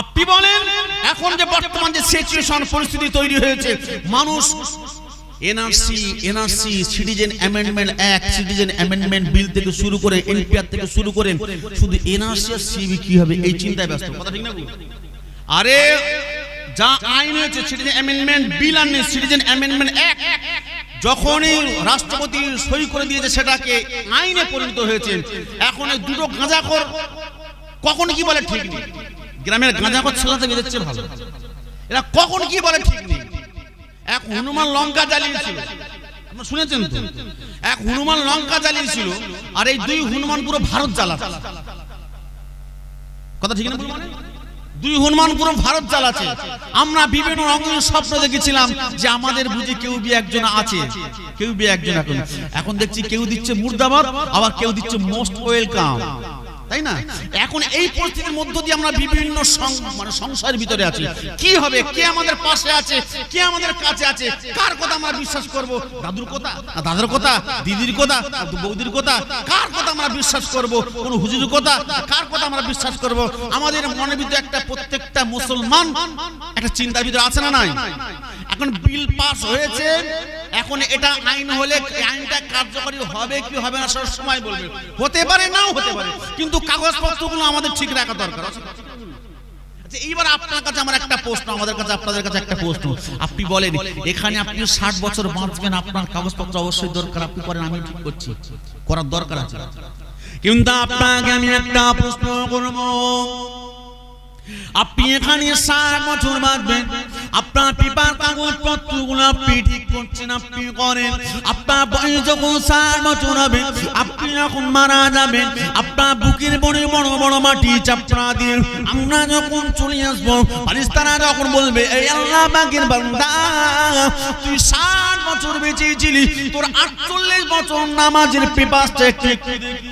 আপনি বলেন, এখন যে বর্তমান যে সিচুয়েশন পরিস্থিতি তৈরি হয়েছে, মানুষ NRC NRC citizen amendment act citizen amendment bill থেকে শুরু করে এনপিআর থেকে শুরু করে, শুধু এনআরসি আর সিবি কি হবে, এই চিন্তায় ব্যস্ত। কথা ঠিক না আরে, যা আইন হয়েছে সিটিজেন অ্যামেন্ডমেন্ট বিল আর নেই সিটিজেন অ্যামেন্ডমেন্ট অ্যাক্ট যখনই রাষ্ট্রপতি সই করে দিয়েছে সেটাকে আইনে পরিণত হয়েছে, এখন এই দুটো গাঁজাখোর কখন কি বলে ঠিক নেই। গ্রামের গাঁজাখোর ছেলেতে বেরোচ্ছে ভালো। এরা কখন কি বলে ঠিক নেই। এক হনুমান লঙ্কা জ্বালিয়েছিল। শুনেছেন তো? এক হনুমান লঙ্কা জ্বালিয়েছিল আর এই দুই হনুমান পুরো ভারত জ্বালাচ্ছে। কথা ঠিক না মানে? দুই হনুমান পুরো ভারত জ্বালাচ্ছে। আমরা বিভিন্ন রঙের স্বপ্ন দেখেছিলাম যে আমাদের বুঝি কেউ বি একজন আছে, কেউ বি একজন এখন। এখন দেখছি কেউ দিচ্ছে মুর্দাবাদ, আবার কেউ দিচ্ছে মোস্ট ওয়েলকাম। তাই না? এখন এই পরিস্থিতির মধ্য দিয়ে আমরা বিভিন্ন মানে সংসারের ভিতরে আছি। কি হবে? কে আমাদের পাশে আছে? কে আমাদের কাছে আছে? কার কথা আমরা বিশ্বাস করব? দাদুর কথা? না, দাদার কথা? দিদির কথা? বৌদির কথা? কার কথা আমরা বিশ্বাস করব? কোন হুজুরের কথা? কার কথা আমরা বিশ্বাস করব? আমাদের মনের ভিতরে একটা প্রত্যেকটা মুসলমান একটা চিন্তার ভিতরে আছে না নাই? এখন বিল পাস হয়েছে। এখন এটা আইন হলে আইনটা কার্যকরী হবে কি হবে না সব সময় বলবে। হতে পারে, নাও হতে পারে, কিন্তু কাগজপত্রগুলো আমাদের ঠিক রাখা দরকার। আচ্ছা এইবার আপনার কাছে আমার একটা প্রশ্ন, আমাদের কাছে, আপনাদের কাছে একটা প্রশ্ন। আপনি বলেন, এখানে আপনি ষাট বছর বাঁচবেন, আপনার কাগজপত্র অবশ্যই দরকার, আপনি করেন, আমি ঠিক করছি। করার দরকার আছে। কিন্তু আপনাকে আমি একটা প্রশ্ন করব। আপনি এখানে ষাট বছর বাঁচবেন আপনার পেপার কাগজ পত্রগুলো আপনি ঠিক করছেন, আপনি করেন। আপনার বয়স যখন ষাট বছর হবে, আপনি যখন মারা যাবেন। আপনার বুকের বড় বড় বড় মাটি চাপড়া দিয়ে আমরা যখন চলে আসব ফারিস্তারা যখন বলবে, এই আল্লাহ বাগের বান্দা, তুই ষাট বছর বেঁচেছিলি তোর আটচল্লিশ বছর নামাজের পেপারটা একটু দেখি।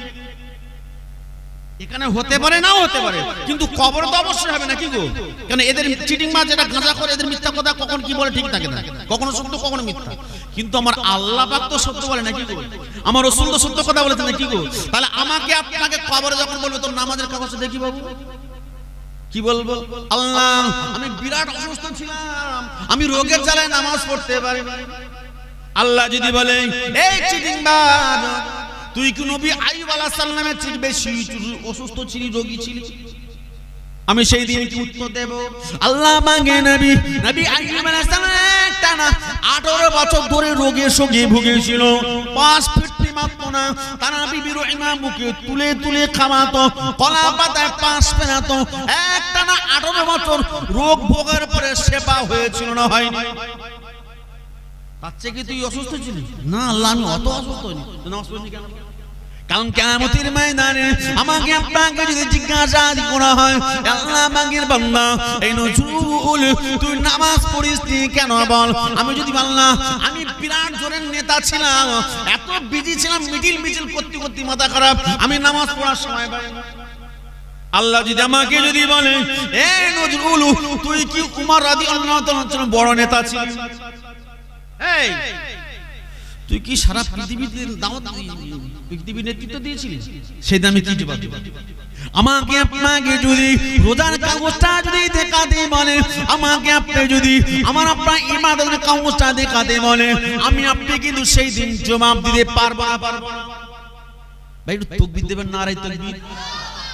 এখানে হতে পারে, নাও হতে পারে। কিন্তু কবর তো অবশ্যই হবে না, কি গো? কেন এদের চিটিং মাছ এটা গাঁজা করে, এদের মিথ্যা কথা কখন কি বলে ঠিক থাকে না। কখনো সত্য, কখনো মিথ্যা। কিন্তু আমার আল্লাহ পাক তো সত্য বলে না, কি গো? আমার রসুল তো সত্য কথা বলেছে না, কি গো? তাহলে আমাকে, আপনাকে কবরে যখন বলবে তোর নামাজের কাগজ দেখি বাবু। কি বলব? আল্লাহ, আমি বিরাট অসুস্থ ছিলাম। আমি রোগের জ্বালায় নামাজ পড়তে পারি। আল্লাহ যদি বলে, এই চিটিং বাজ তুই কি নবী আইব আলাহ সাল্লামের চেয়ে বেশি অসুস্থ ছিলি, রোগী ছিলি? আমি সেই দিন কি উত্তর দেব? আল্লাহ মাঙ্গে নবী নবী আইব আলাহ টানা 18 বছর ধরে রোগের সঙ্গে ভুগেছিল। পাঁচ ফিট মাত্র না, তারা বিবির তুলে তুলে খাওয়াতো, কলা পাতায় পাঁচ টানা 18 বছর রোগ ভোগের পরে সেবা হয়েছিল না হয়নি। চেয়ে কি তুই অসুস্থ ছিলি? না আল্লাহ আমি অত অসুস্থ হইনি। নামাজ কেন? কারণ কেমতির ময়দানে আমাকে আপনাকে যদি জিজ্ঞাসা করা হয় আল্লাহ বান্দা এই নজরুল তুই নামাজ পড়িস কেন বল? আমি যদি বললাম আমি বিরাট জোরের নেতা ছিলাম এত বিজি ছিলাম মিটিল মিছিল করতে করতে মাথা খারাপ আমি নামাজ পড়ার সময় পাই আল্লাহ যদি আমাকে যদি বলে এ নজরুল তুই কি উমার রাদি আল্লাহ বড় নেতা ছিলি? তুই কি সারা পৃথিবীতে পৃথিবীর নেতৃত্ব দিয়েছিলি? সেটা আমি কি আমাকে আপনাকে যদি রোজার কাগজটা যদি দেখাতে বলে, আমাকে আপনি যদি আমার আপনার ইমাদের কাগজটা দেখাতে বলে, আমি আপনি কিন্তু সেই দিন জবাব দিতে পারব না। পারব না ভাই, একটু তকবির না